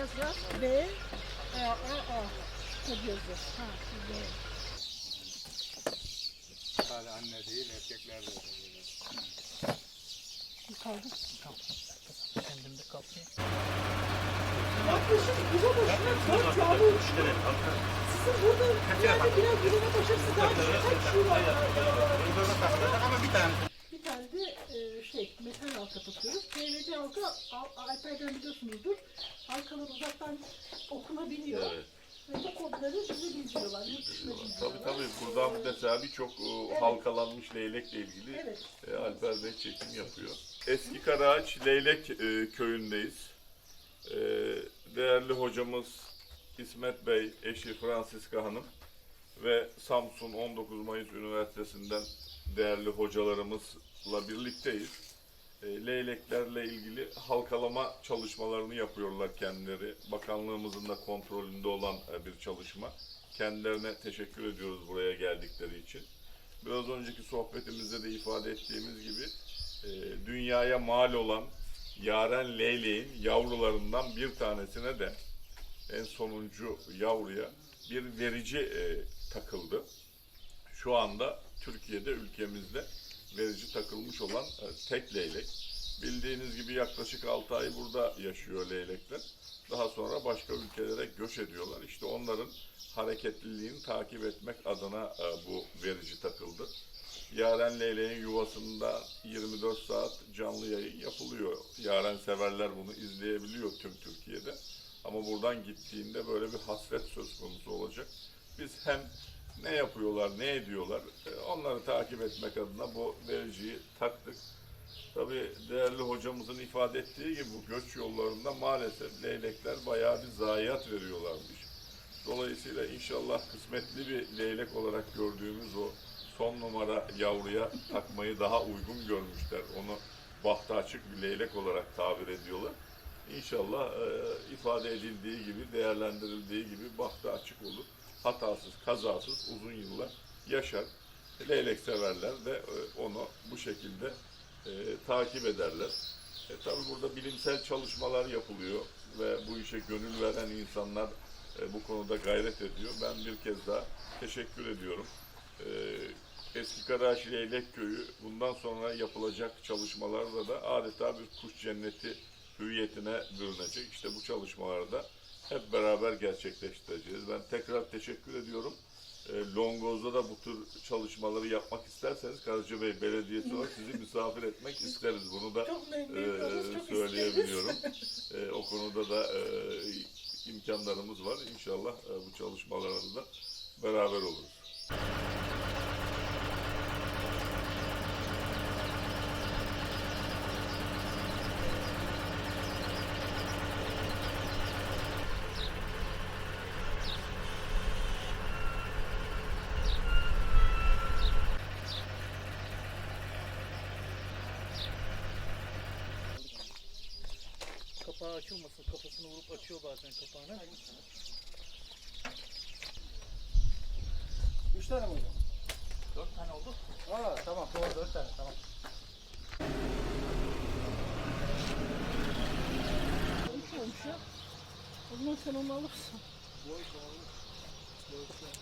yazı. B, A, A, A. Kod yazı. Ha, B. Sadece anne değil erkekler de. Yukarıda. Kendim de kaplayayım. Yaklaşık bize başına dört yağmur uçtu. Sizin burada yani biraz birbirine başarısı daha tek şu var. Ama bir tane. E, şey metal halka takıyoruz. PVC halka Al- Alper'den biliyorsunuzdur. Halkalar uzaktan okunabiliyor. Evet. Ve bu kodları bize bildiriyorlar. Yurt dışına Tabii bildiriyorlar. tabii buradan mesela birçok e, Evet. halkalanmış leylekle ilgili Evet. e, Alper Bey çekim yapıyor. Eski Karaağaç Leylek e, köyündeyiz. E, değerli hocamız İsmet Bey, eşi Fransiska Hanım ve Samsun 19 Mayıs Üniversitesi'nden değerli hocalarımızla birlikteyiz. E, leyleklerle ilgili halkalama çalışmalarını yapıyorlar kendileri. Bakanlığımızın da kontrolünde olan e, bir çalışma. Kendilerine teşekkür ediyoruz buraya geldikleri için. Biraz önceki sohbetimizde de ifade ettiğimiz gibi e, dünyaya mal olan yaren leyleğin yavrularından bir tanesine de en sonuncu yavruya bir verici e, takıldı. Şu anda Türkiye'de ülkemizde verici takılmış olan e, tek leylek. Bildiğiniz gibi yaklaşık 6 ay burada yaşıyor leylekler. Daha sonra başka ülkelere göç ediyorlar. İşte onların hareketliliğini takip etmek adına e, bu verici takıldı. Yaren Leyleğin yuvasında 24 saat canlı yayın yapılıyor. Yaren severler bunu izleyebiliyor tüm Türkiye'de. Ama buradan gittiğinde böyle bir hasret söz konusu olacak. Biz hem ne yapıyorlar, ne ediyorlar e, onları takip etmek adına bu vericiyi taktık. Tabii değerli hocamızın ifade ettiği gibi bu göç yollarında maalesef leylekler bayağı bir zayiat veriyorlarmış. Dolayısıyla inşallah kısmetli bir leylek olarak gördüğümüz o son numara yavruya takmayı daha uygun görmüşler. Onu bahtı açık bir leylek olarak tabir ediyorlar. İnşallah e, ifade edildiği gibi, değerlendirildiği gibi bahtı açık olur. Hatasız, kazasız uzun yıllar yaşar. Leylek severler de e, onu bu şekilde e, takip ederler. E, tabii burada bilimsel çalışmalar yapılıyor ve bu işe gönül veren insanlar e, bu konuda gayret ediyor. Ben bir kez daha teşekkür ediyorum. E, Eski Karaağaç Leylek Köyü bundan sonra yapılacak çalışmalarda da adeta bir kuş cenneti hüviyetine bürünecek. İşte bu çalışmalarda hep beraber gerçekleştireceğiz. Ben tekrar teşekkür ediyorum. E, Longoz'da da bu tür çalışmaları yapmak isterseniz Karacabey Belediyesi olarak sizi misafir etmek isteriz. Bunu da Çok e, memnun oluruz. Çok söyleyebiliyorum. E, o konuda da e, imkanlarımız var. İnşallah e, bu çalışmalarda da beraber oluruz. kapağı açılmasın. Kafasını vurup açıyor bazen kapağını. Üç tane mi oldu? Dört tane oldu. Aa tamam doğru dört tane tamam. Olmuş olmuş ya. O zaman sen onu alırsın. Boy kalmış. Boy kalmış.